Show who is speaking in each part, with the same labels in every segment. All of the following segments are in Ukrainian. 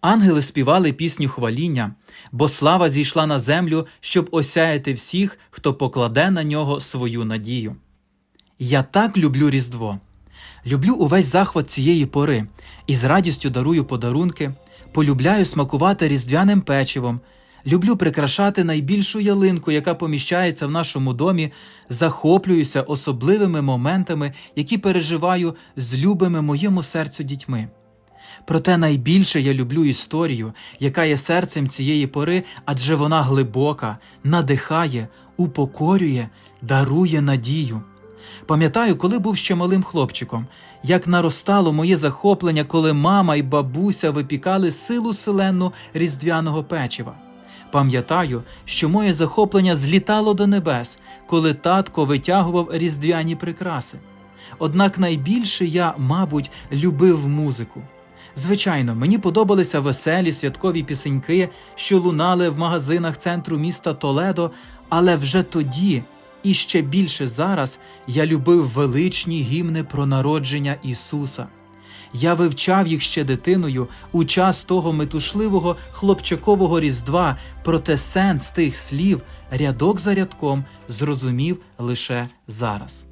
Speaker 1: Ангели співали пісню хваління, бо слава зійшла на землю, щоб осяяти всіх, хто покладе на нього свою надію. Я так люблю Різдво. Люблю увесь захват цієї пори і з радістю дарую подарунки, полюбляю смакувати різдвяним печивом, люблю прикрашати найбільшу ялинку, яка поміщається в нашому домі, захоплююся особливими моментами, які переживаю з любими моєму серцю дітьми. Проте найбільше я люблю історію, яка є серцем цієї пори, адже вона глибока, надихає, упокорює, дарує надію. Пам'ятаю, коли був ще малим хлопчиком, як наростало моє захоплення, коли мама і бабуся випікали силу селенну різдвяного печива. Пам'ятаю, що моє захоплення злітало до небес, коли татко витягував різдвяні прикраси. Однак найбільше я, мабуть, любив музику. Звичайно, мені подобалися веселі святкові пісеньки, що лунали в магазинах центру міста Толедо, але вже тоді, і ще більше зараз, я любив величні гімни про народження Ісуса. Я вивчав їх ще дитиною у час того метушливого хлопчакового різдва, проте сенс тих слів рядок за рядком зрозумів лише зараз.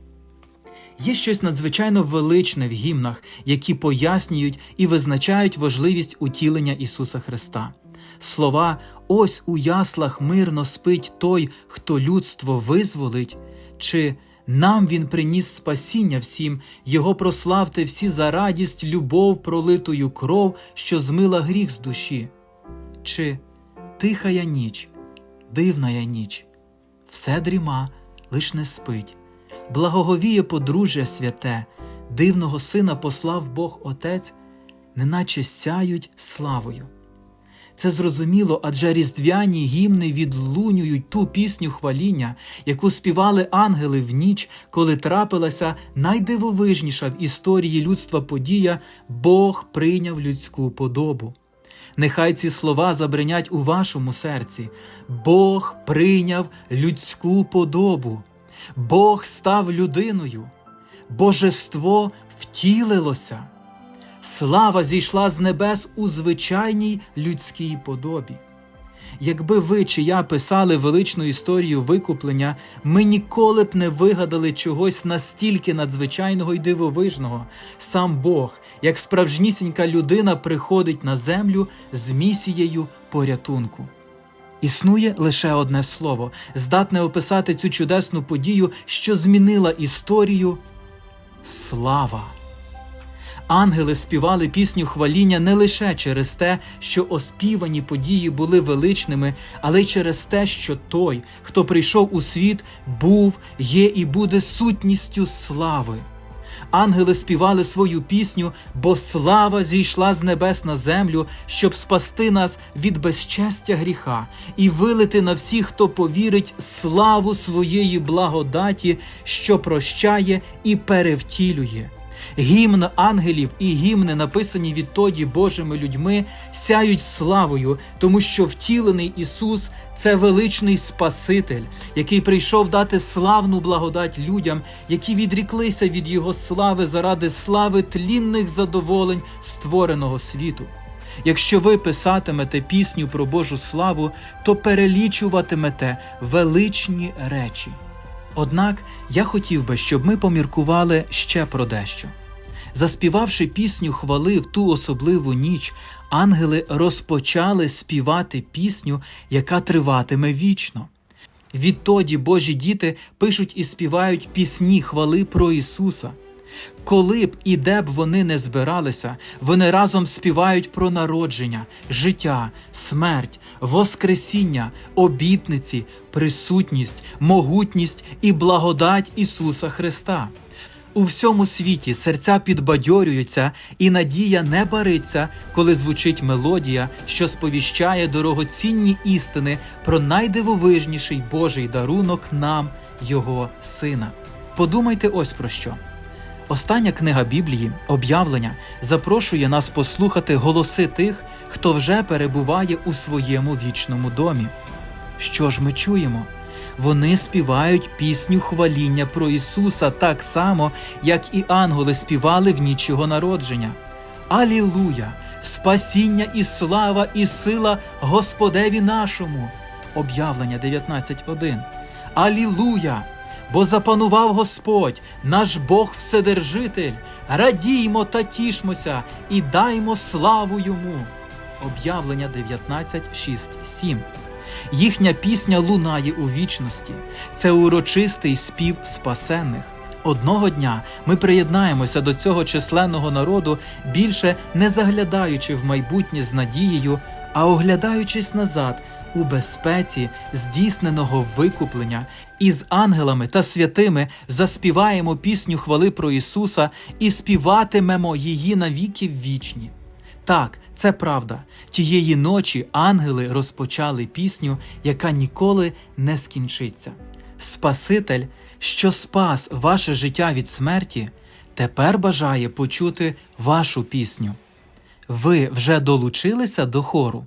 Speaker 1: Є щось надзвичайно величне в гімнах, які пояснюють і визначають важливість утілення Ісуса Христа. Слова Ось у яслах мирно спить той, хто людство визволить, чи нам Він приніс спасіння всім, Його прославте всі за радість, любов, пролитою кров, що змила гріх з душі. Чи тихая ніч, дивная ніч, все дріма, лиш не спить благоговіє подружжя святе, дивного сина послав Бог Отець, неначе сяють славою. Це зрозуміло, адже різдвяні гімни відлунюють ту пісню хваління, яку співали ангели в ніч, коли трапилася найдивовижніша в історії людства подія Бог прийняв людську подобу. Нехай ці слова забринять у вашому серці. Бог прийняв людську подобу. Бог став людиною, божество втілилося, слава зійшла з небес у звичайній людській подобі. Якби ви чи я писали величну історію викуплення, ми ніколи б не вигадали чогось настільки надзвичайного і дивовижного. Сам Бог, як справжнісінька людина, приходить на землю з місією порятунку. Існує лише одне слово, здатне описати цю чудесну подію, що змінила історію слава. Ангели співали пісню хваління не лише через те, що оспівані події були величними, але й через те, що той, хто прийшов у світ, був, є і буде сутністю слави. Ангели співали свою пісню, бо слава зійшла з небес на землю, щоб спасти нас від безчестя гріха і вилити на всіх, хто повірить, славу своєї благодаті, що прощає і перевтілює. Гімн ангелів і гімни, написані відтоді Божими людьми, сяють славою, тому що втілений Ісус це величний Спаситель, який прийшов дати славну благодать людям, які відріклися від Його слави заради слави тлінних задоволень створеного світу. Якщо ви писатимете пісню про Божу славу, то перелічуватимете величні речі. Однак я хотів би, щоб ми поміркували ще про дещо. Заспівавши пісню хвали в ту особливу ніч, ангели розпочали співати пісню, яка триватиме вічно. Відтоді Божі діти пишуть і співають пісні хвали про Ісуса. Коли б і де б вони не збиралися, вони разом співають про народження, життя, смерть, воскресіння, обітниці, присутність, могутність і благодать Ісуса Христа. У всьому світі серця підбадьорюються, і надія не бариться, коли звучить мелодія, що сповіщає дорогоцінні істини про найдивовижніший Божий дарунок нам, Його Сина. Подумайте ось про що. Остання книга Біблії, об'явлення, запрошує нас послухати голоси тих, хто вже перебуває у своєму вічному домі. Що ж ми чуємо? Вони співають пісню хваління про Ісуса так само, як і ангели співали в ніч Його народження. Алілуя! спасіння і слава і сила Господеві нашому. Об'явлення 19.1. Алілуя! Бо запанував Господь, наш Бог Вседержитель, радіймо та тішмося і даймо славу йому. Об'явлення 19.6.7. Їхня пісня лунає у вічності. Це урочистий спів спасенних. Одного дня ми приєднаємося до цього численного народу, більше не заглядаючи в майбутнє з надією, а оглядаючись назад у безпеці здійсненого викуплення, і з ангелами та святими заспіваємо пісню хвали про Ісуса і співатимемо її навіки вічні. Так, це правда. Тієї ночі ангели розпочали пісню, яка ніколи не скінчиться. Спаситель, що спас ваше життя від смерті, тепер бажає почути вашу пісню. Ви вже долучилися до хору?